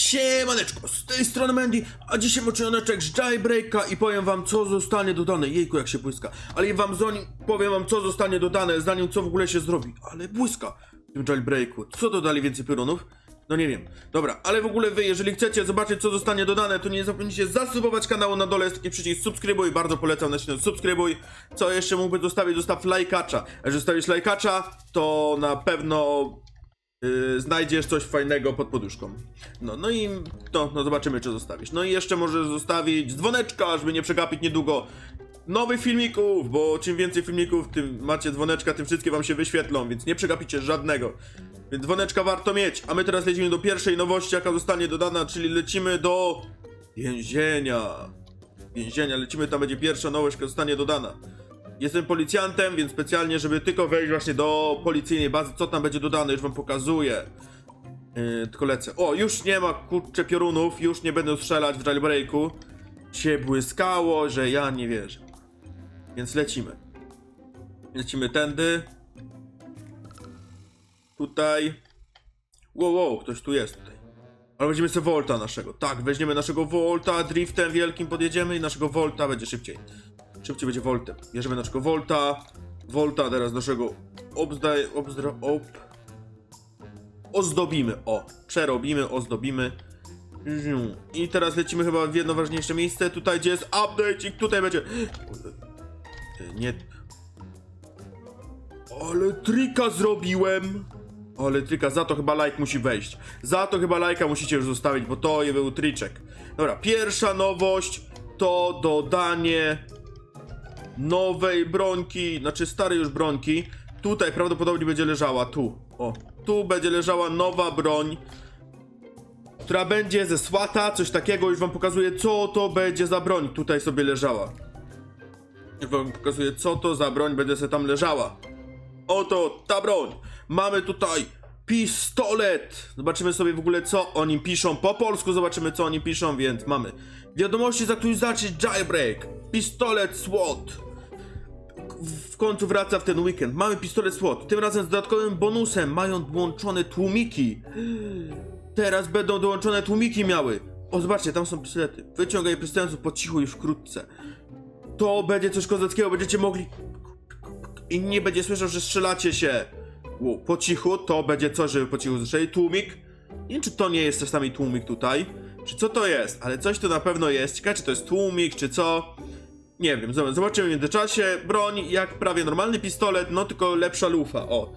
Siemaneczko, z tej strony Mandy, a dzisiaj moczoneczek z Jailbreaka i powiem wam co zostanie dodane, jejku jak się błyska, ale wam zanim powiem wam co zostanie dodane, zanim co w ogóle się zrobi, ale błyska w tym Jailbreaku, co dodali więcej piorunów? No nie wiem, dobra, ale w ogóle wy, jeżeli chcecie zobaczyć co zostanie dodane, to nie zapomnijcie zasubować kanału, na dole jest taki przycisk subskrybuj, bardzo polecam nacisnąć subskrybuj, co jeszcze mógłby zostawić, zostaw lajkacza, a jeżeli zostawisz lajkacza, to na pewno Yy, znajdziesz coś fajnego pod poduszką. No, no i no, no zobaczymy, czy zostawisz. No i jeszcze możesz zostawić dzwoneczka, żeby nie przegapić niedługo nowych filmików, bo czym więcej filmików, tym macie dzwoneczka, tym wszystkie wam się wyświetlą, więc nie przegapicie żadnego. Więc dzwoneczka warto mieć. A my teraz lecimy do pierwszej nowości, jaka zostanie dodana, czyli lecimy do więzienia. Więzienia, lecimy, tam będzie pierwsza nowość, jaka zostanie dodana. Jestem policjantem, więc specjalnie, żeby tylko wejść właśnie do policyjnej bazy, co tam będzie dodane, już wam pokazuję. Yy, tylko lecę. O, już nie ma kurczę piorunów, już nie będę strzelać w jailbreaku. Się błyskało, że ja nie wierzę. Więc lecimy. Lecimy tędy. Tutaj. Wow, wow, ktoś tu jest tutaj. Ale weźmiemy sobie Volta naszego. Tak, weźmiemy naszego Volta, driftem wielkim podjedziemy i naszego Volta będzie szybciej. Szybciej będzie Voltem. Bierzemy naszego Volta. Volta teraz naszego obzdaj, obzdra, ob... Ozdobimy, o. Przerobimy, ozdobimy. I teraz lecimy chyba w jedno ważniejsze miejsce. Tutaj, gdzie jest update i tutaj będzie... Nie... Ale trika zrobiłem! Ale trika, za to chyba like musi wejść. Za to chyba lajka musicie już zostawić, bo to był triczek. Dobra, pierwsza nowość to dodanie nowej brońki, znaczy starej już brońki. Tutaj prawdopodobnie będzie leżała, tu. O, tu będzie leżała nowa broń, która będzie ze słata, coś takiego. Już wam pokazuję, co to będzie za broń. Tutaj sobie leżała. Już wam pokazuję, co to za broń będzie sobie tam leżała. Oto ta broń. Mamy tutaj pistolet. Zobaczymy sobie w ogóle, co oni piszą po polsku. Zobaczymy, co oni piszą, więc mamy wiadomości z aktualizacji Jailbreak. Pistolet SWAT. W końcu wraca w ten weekend. Mamy pistolet SWAT. Tym razem z dodatkowym bonusem. Mają dołączone tłumiki. Teraz będą dołączone tłumiki miały. O, zobaczcie, tam są pistolety. Wyciągaj przestępców po cichu już wkrótce. To będzie coś kozackiego. Będziecie mogli i nie będzie słyszał, że strzelacie się po cichu, to będzie coś, żeby po cichu słyszeli. Tłumik. Nie wiem, czy to nie jest czasami tłumik tutaj. Czy co to jest? Ale coś to na pewno jest. Ciekawe, czy to jest tłumik, czy co. Nie wiem, zob- zobaczymy w międzyczasie. Broń jak prawie normalny pistolet, no tylko lepsza lufa, o.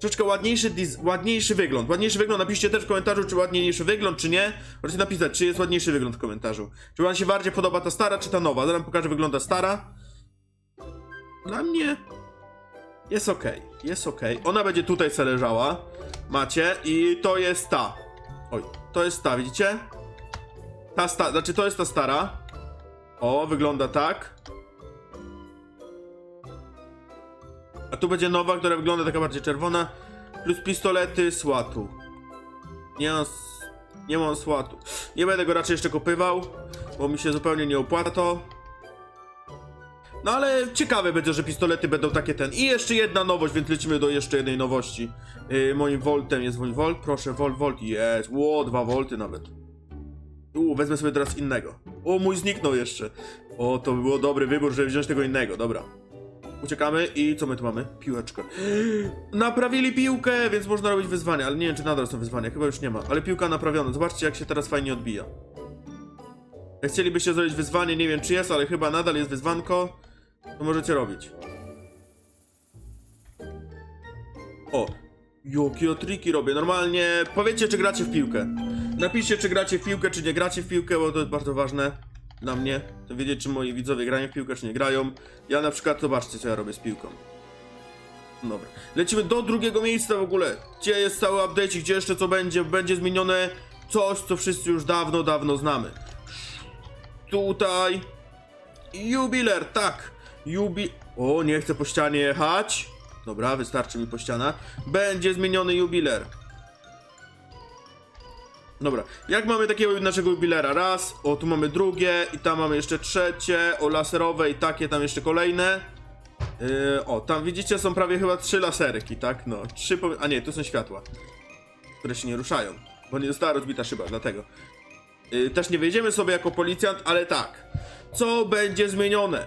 Troszeczkę ładniejszy, ładniejszy wygląd. Ładniejszy wygląd, napiszcie też w komentarzu, czy ładniejszy wygląd, czy nie. Możecie napisać, czy jest ładniejszy wygląd w komentarzu. Czy wam się bardziej podoba ta stara, czy ta nowa. Zaraz pokażę, wygląda stara. Dla mnie jest ok, jest ok. Ona będzie tutaj se leżała. Macie i to jest ta. Oj, to jest ta, widzicie? Ta sta, znaczy to jest ta stara. O, wygląda tak. A tu będzie nowa, która wygląda taka bardziej czerwona. Plus pistolety słatu. Nie mam, nie mam słatu. Nie będę go raczej jeszcze kopywał, bo mi się zupełnie nie opłaca to. No ale ciekawe będzie, że pistolety będą takie ten. I jeszcze jedna nowość, więc lecimy do jeszcze jednej nowości. Yy, moim voltem jest volt, proszę, volt, volt, jest. Ło, dwa volty nawet. U, wezmę sobie teraz innego. O, mój zniknął jeszcze. O, to by było dobry wybór, żeby wziąć tego innego, dobra. Uciekamy i co my tu mamy? Piłeczkę. Naprawili piłkę, więc można robić wyzwania, ale nie wiem, czy nadal są wyzwania, chyba już nie ma. Ale piłka naprawiona, zobaczcie jak się teraz fajnie odbija. Chcielibyście zrobić wyzwanie, nie wiem czy jest, ale chyba nadal jest wyzwanko, to możecie robić. O, jakie triki robię. Normalnie powiedzcie, czy gracie w piłkę. Napiszcie, czy gracie w piłkę, czy nie gracie w piłkę, bo to jest bardzo ważne dla mnie. To wiedzieć, czy moi widzowie grają w piłkę, czy nie grają. Ja na przykład, zobaczcie, co ja robię z piłką. Dobra. Lecimy do drugiego miejsca w ogóle. Gdzie jest cały update, gdzie jeszcze co będzie? Będzie zmienione coś, co wszyscy już dawno, dawno znamy. Tutaj. Jubiler, tak. Jubi... O, nie chcę po ścianie jechać. Dobra, wystarczy mi po ścianach. Będzie zmieniony jubiler. Dobra, jak mamy takiego naszego jubilera? Raz, o tu mamy drugie i tam mamy jeszcze trzecie, o laserowe i takie tam jeszcze kolejne. Yy, o, tam widzicie są prawie chyba trzy laserki, tak? No, trzy, pomi- a nie, tu są światła, które się nie ruszają. bo nie została rozbita szyba, dlatego. Yy, też nie wejdziemy sobie jako policjant, ale tak. Co będzie zmienione?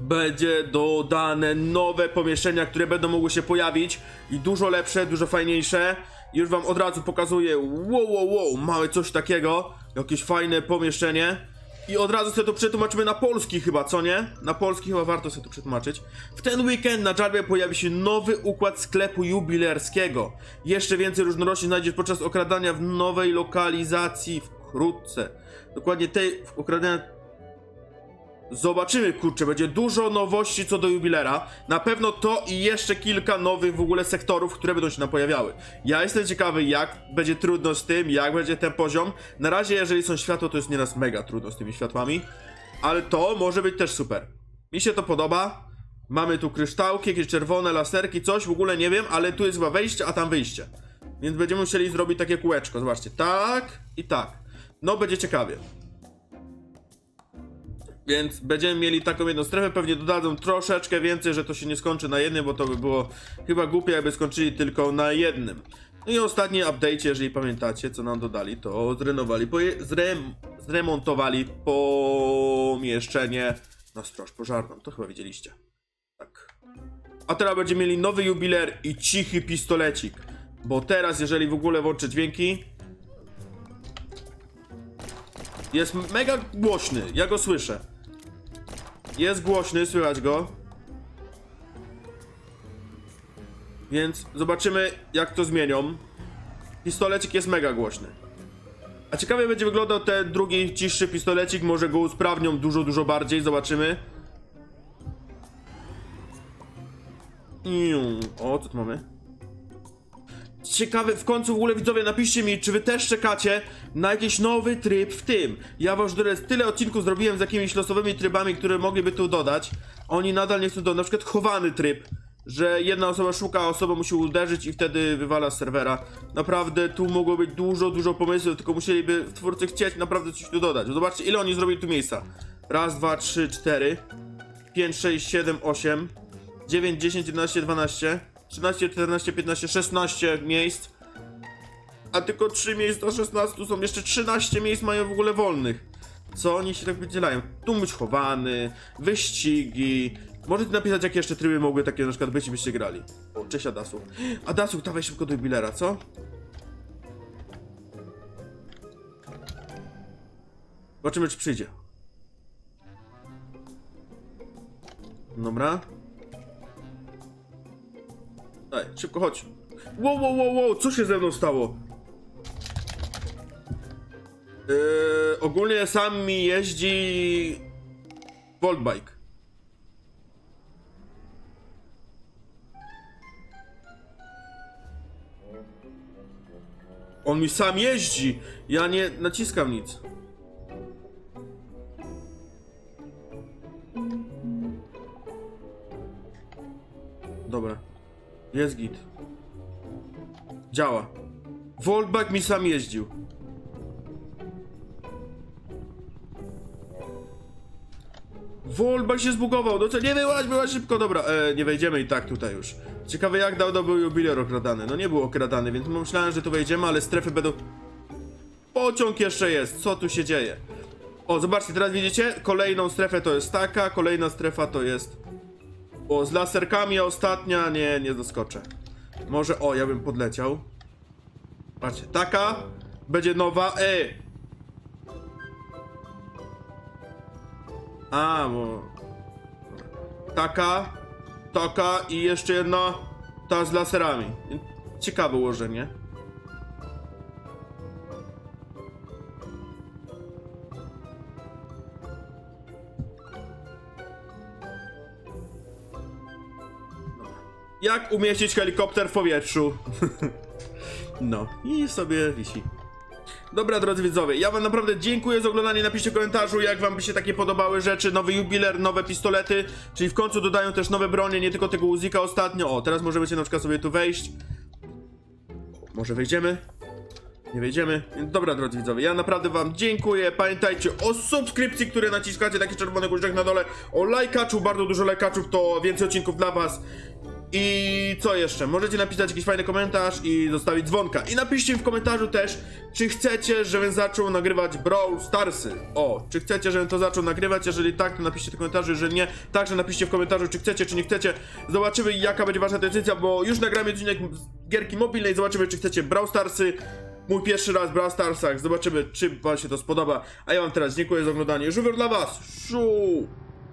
Będzie dodane nowe pomieszczenia, które będą mogły się pojawić i dużo lepsze, dużo fajniejsze. Już wam od razu pokazuję, wow, wow, wow, mamy coś takiego, jakieś fajne pomieszczenie. I od razu sobie to przetłumaczymy na polski chyba, co nie? Na polski chyba warto sobie to przetłumaczyć. W ten weekend na Jarbie pojawi się nowy układ sklepu jubilerskiego. Jeszcze więcej różnorodności znajdziesz podczas okradania w nowej lokalizacji wkrótce. Dokładnie tej okradania Zobaczymy, kurczę, będzie dużo nowości co do jubilera. Na pewno to i jeszcze kilka nowych w ogóle sektorów, które będą się nam pojawiały. Ja jestem ciekawy, jak będzie trudno z tym, jak będzie ten poziom. Na razie, jeżeli są światło, to jest nieraz mega trudno z tymi światłami. Ale to może być też super. Mi się to podoba. Mamy tu kryształki, jakieś czerwone laserki, coś, w ogóle nie wiem, ale tu jest chyba wejście, a tam wyjście. Więc będziemy musieli zrobić takie kółeczko, zobaczcie, tak i tak. No, będzie ciekawie. Więc będziemy mieli taką jedną strefę, pewnie dodadzą troszeczkę więcej, że to się nie skończy na jednym, bo to by było chyba głupie, jakby skończyli tylko na jednym. No i ostatni update, jeżeli pamiętacie, co nam dodali, to zrenowali, zrem, zremontowali pomieszczenie na straż pożarną. To chyba widzieliście. Tak. A teraz będziemy mieli nowy jubiler i cichy pistolecik. Bo teraz, jeżeli w ogóle włączę dźwięki, jest mega głośny, ja go słyszę. Jest głośny, słychać go. Więc zobaczymy, jak to zmienią. Pistolecik jest mega głośny. A ciekawie będzie wyglądał ten drugi, cichszy pistolecik. Może go usprawnią dużo, dużo bardziej. Zobaczymy. O, co tu mamy? Ciekawy, w końcu w ogóle widzowie, napiszcie mi, czy wy też czekacie na jakiś nowy tryb w tym. Ja już tyle odcinków zrobiłem z jakimiś losowymi trybami, które mogliby tu dodać. Oni nadal nie chcą dodać, na przykład chowany tryb. Że jedna osoba szuka, a osoba musi uderzyć i wtedy wywala z serwera. Naprawdę tu mogło być dużo, dużo pomysłów, tylko musieliby twórcy chcieć naprawdę coś tu dodać. Zobaczcie, ile oni zrobili tu miejsca. Raz, dwa, trzy, cztery, pięć, sześć, siedem, osiem, dziewięć, dziesięć, jedenaście, dwanaście, trzynaście, czternaście, piętnaście, szesnaście miejsc. A tylko 3 miejsca z 16 są jeszcze 13 miejsc mają w ogóle wolnych. Co oni się tak wydzielają? Tu być chowany, wyścigi. Możecie napisać, jakie jeszcze tryby mogły takie na przykład być byście grali. O, cześć Adasu. Adasu, dawaj szybko do jubilera, co? Zobaczymy, czy przyjdzie. Dobra. Daj, szybko chodź. Wow, wow, wow, wow, co się ze mną stało? Yy, ogólnie sam mi jeździ Voltbike. On mi sam jeździ. Ja nie naciskam nic. Jest git. Działa. Voltbike mi sam jeździł. Voltbike się zbugował, no co, nie wyłaź, wyłaź szybko, dobra, e, nie wejdziemy i tak tutaj już. Ciekawe jak dawno był jubiler okradany, no nie był okradany, więc myślałem, że tu wejdziemy, ale strefy będą... Pociąg jeszcze jest, co tu się dzieje? O, zobaczcie, teraz widzicie, kolejną strefę to jest taka, kolejna strefa to jest... O, z laserkami, ostatnia, nie, nie doskoczę. Może, o, ja bym podleciał. Patrzcie, taka, będzie nowa, e, A, bo... Taka, taka i jeszcze jedna, ta z laserami. Ciekawe ułożenie. Jak umieścić helikopter w powietrzu? no, i sobie wisi. Dobra, drodzy widzowie, ja wam naprawdę dziękuję za oglądanie. Napiszcie w komentarzu, jak wam by się takie podobały rzeczy. Nowy jubiler, nowe pistolety, czyli w końcu dodają też nowe bronie, nie tylko tego Uzika ostatnio. O, teraz możemy się na przykład sobie tu wejść. Może wejdziemy? Nie wejdziemy? Dobra, drodzy widzowie, ja naprawdę wam dziękuję. Pamiętajcie o subskrypcji, które naciskacie, taki czerwony guziczek na dole. O lajkaczu, bardzo dużo lajkaczów, to więcej odcinków dla was. I co jeszcze? Możecie napisać jakiś fajny komentarz i zostawić dzwonka. I napiszcie w komentarzu też, czy chcecie, żebym zaczął nagrywać Brawl Starsy. O, czy chcecie, żebym to zaczął nagrywać? Jeżeli tak, to napiszcie w komentarzu. Jeżeli nie, także napiszcie w komentarzu, czy chcecie, czy nie chcecie. Zobaczymy, jaka będzie wasza decyzja, bo już nagramy odcinek gierki mobilnej. Zobaczymy, czy chcecie Brawl Starsy. Mój pierwszy raz w Brawl Starsach. Zobaczymy, czy wam się to spodoba. A ja wam teraz dziękuję za oglądanie. Żółwio dla was. Szu!